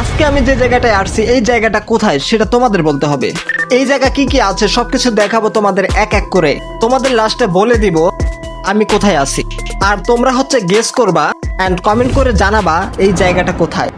আজকে আমি যে জায়গাটায় আসছি, এই জায়গাটা কোথায় সেটা তোমাদের বলতে হবে। এই জায়গা কি কি আছে সবকিছু দেখাবো তোমাদের এক এক করে। তোমাদের লাস্টে বলে দিব আমি কোথায় আছি। আর তোমরা হচ্ছে গেস করবা অ্যান্ড কমেন্ট করে জানাবা এই জায়গাটা কোথায়।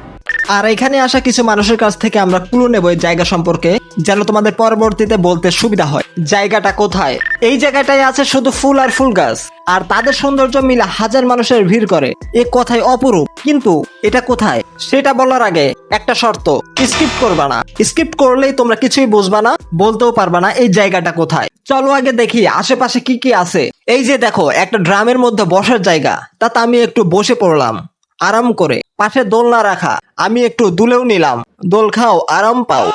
আর এখানে আসা কিছু মানুষের কাছ থেকে আমরা ক্লু নেব এই জায়গা সম্পর্কে, যেন তোমাদের পরবর্তীতে বলতে সুবিধা হয়। জায়গাটা কোথায়? এই জায়গাটায় আছে শুধু ফুল আর ফুল গাছ, আর তাদের সৌন্দর্য মিলে হাজার মানুষের ভিড় করে। এ কথায় অপরূপ। কিন্তু এটা কোথায়? সেটা বলার আগে একটা শর্ত স্কিপ করবা না। স্কিপ করলেই তোমরা কিছুই বুঝবা না, বলতেও পারবা না এই জায়গাটা কোথায়। চলো আগে দেখি আশেপাশে কি কি আছে। এই যে দেখো, একটা ড্রামের মধ্যে বসার জায়গা, তাতে আমি একটু বসে পড়লাম। আরাম করে। পাশে দোলনা রাখা। আমি একটু দুলেও নিলাম। দোল খাও, আরাম পাও।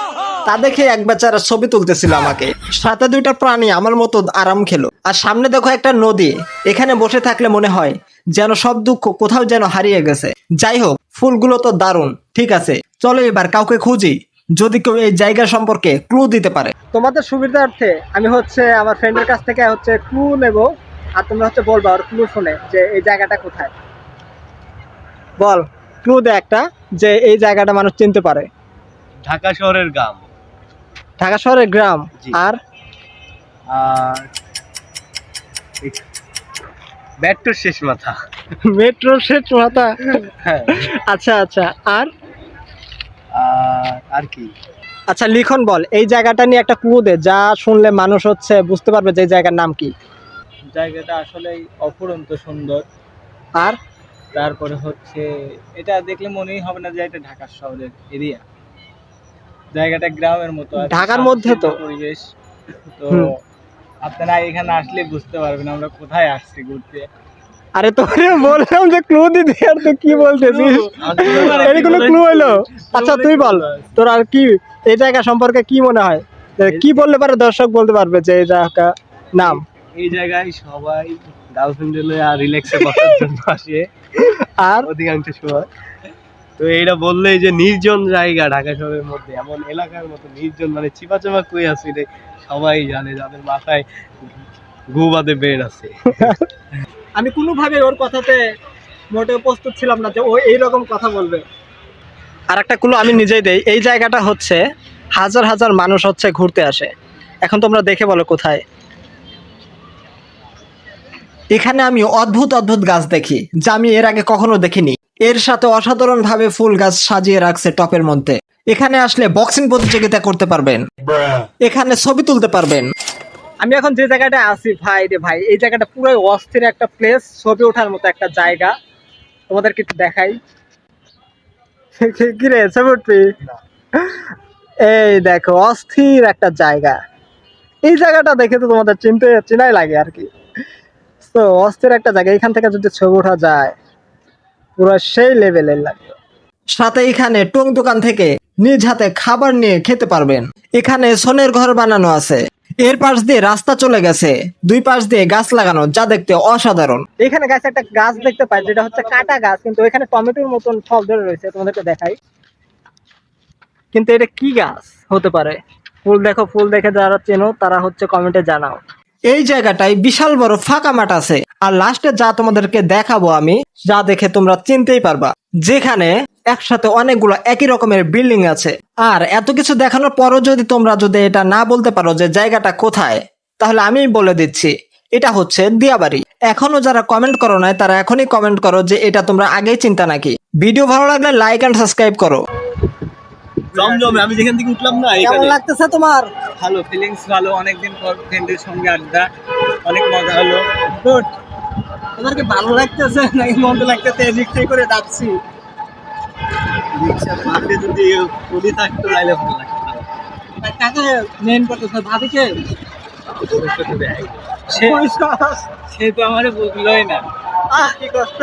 তা দেখে এক বেচারা ছবি তুলতেছিল আমাকে। সাথে দুইটা প্রাণী আমার মতো আরাম খেলো। আর সামনে দেখো একটা নদী। এখানে বসে থাকলে মনে হয় যেন সব দুঃখ কোথাও যেন হারিয়ে গেছে। যাই হোক, ফুলগুলো তো দারুণ। ঠিক আছে, চলো এবার কাউকে খুঁজি। যদি কেউ এই জায়গা সম্পর্কে ক্লু দিতে পারে। তোমাদের সুবিধার্থে আমি হচ্ছে আমার ফ্রেন্ডের কাছ থেকে হচ্ছে ক্লু নেব। আর তোমরা হচ্ছে বলবা আর ক্লু শুনে যে এই জায়গাটা কোথায়। বল। ক্লু দে একটা যে এই জায়গাটা মানুষ চিনতে পারে। ঢাকা শহরের গ্রাম। ঢাকা শহরের গ্রাম। জি। আর? আর ব্যাট্টোর শেষ মাথা। মেট্রো শেষ মাথা? হ্যাঁ। আচ্ছা আচ্ছা। আর? আর আর কি? আচ্ছা লিখন বল এই জায়গাটা নিয়ে একটা ক্লু দে যা শুনলে মানুষ হচ্ছে বুঝতে পারবে যে এই জায়গার নাম কি। জায়গাটা আসলেই অফুরন্ত সুন্দর। আর? তারপরে হচ্ছে এটা দেখলে মনেই হবে না যে এটা ঢাকা শহরের এরিয়া জায়গাটা গ্রামের মতো ঢাকার মধ্যে তো। পরিবেশ। তো আপনারা এখানে আসলে বুঝতে পারবেন আমরা কোথায় আসছি ঘুরতে। আরে তোরে বললাম যে ক্লু দিদি আর তুই কি বলতেছিস? এর কোনো ক্লু হইল আচ্ছা তুই বল। তোর আর কি এই জায়গা সম্পর্কে কি মনে হয়? কি বললে পারে দর্শক বলতে পারবে যে এই জায়গা নাম? এই জায়গায় সবাই গার্লফ্রেন্ড আর রিল্যাক্সে বসার জন্য আসে। আর? অধিকাংশ সময়। তো এইটা বললেই যে নির্জন জায়গা ঢাকা শহরের মধ্যে এমন এলাকার মতো নির্জন মানে চিপাচাপা কই আছে এটা সবাই জানে যাদের মাথায় গু বাদে বের আছে। আমি কোনোভাবে ওর কথাতে মোটেও প্রস্তুত ছিলাম না যে ও এইরকম কথা বলবে। আর একটা কুলো আমি নিজেই দেই এই জায়গাটা হচ্ছে হাজার হাজার মানুষ হচ্ছে ঘুরতে আসে। এখন তোমরা দেখে বলো কোথায়। এখানে আমি অদ্ভুত অদ্ভুত গাছ দেখি যা আমি এর আগে কখনো দেখিনি। এর সাথে অসাধারণ ভাবে ফুল গাছ সাজিয়ে রাখছে টপের মধ্যে। এখানে আসলে বক্সিং প্রতিযোগিতা করতে পারবেন। এখানে ছবি তুলতে পারবেন। আমি এখন যে জায়গাটায় আছি ভাই রে ভাই এই জায়গাটা পুরো অস্থির একটা প্লেস ছবি ওঠার মতো একটা জায়গা। তোমাদেরকে একটু দেখাই। কি রে ছবি উঠবি? এই দেখো অস্থির একটা জায়গা। এই জায়গাটা দেখে তো তোমাদের চিনতে চেনাই লাগে আর কি। তো অস্থির একটা জায়গা, এখান থেকে যদি ছবি ওঠা যায়, পুরো সেই লেভেলের লাগে সাথে এখানে টং দোকান থেকে নিজ হাতে খাবার নিয়ে খেতে পারবেন। এখানে সোনের ঘর বানানো আছে। এর পাশ দিয়ে রাস্তা চলে গেছে। দুই পাশ দিয়ে গাছ লাগানো, যা দেখতে অসাধারণ। এখানে গাছ একটা গাছ দেখতে পাই, যেটা হচ্ছে কাটা গাছ, কিন্তু এখানে টমেটোর মতন ফল ধরে রয়েছে, তোমাদেরকে দেখাই। কিন্তু এটা কি গাছ? হতে পারে। ফুল দেখো, ফুল দেখে যারা চেনো, তারা হচ্ছে কমেন্টে জানাও। এই জায়গাটায় বিশাল বড় ফাঁকা মাঠ আছে। আর লাস্টে যা তোমাদেরকে দেখাবো আমি, যা দেখে তোমরা চিনতেই পারবা। যেখানে একসাথে অনেকগুলো একই রকমের বিল্ডিং আছে। আর এত কিছু দেখানোর পরও যদি তোমরা যদি এটা না বলতে পারো যে জায়গাটা কোথায়, তাহলে আমি বলে দিচ্ছি, এটা হচ্ছে দিয়াবাড়ি। এখনও যারা কমেন্ট করো নাই, তারা এখনই কমেন্ট করো যে এটা তোমরা আগেই চিন্তা নাকি। ভিডিও ভালো লাগলে লাইক এন্ড সাবস্ক্রাইব করো। জমজমে আমি যেখান থেকে উঠলাম না কেমন লাগতেছে তোমার? ভালো ফিলিংস ভালো অনেকদিন পর ফ্রেন্ডের সঙ্গে আড্ডা অনেক মজা হলো। গুড তোমার কি ভালো লাগতেছে নাকি মন্দ লাগতেছে? এদিক থেকে করে যাচ্ছি। রিক্সার মাঠে যদি পুলি থাকতো তাহলে ভালো লাগতো। কাকে মেন করতেছে ভাবিকে? সে সে তো আমার বুঝলোই না। আহ কি কষ্ট।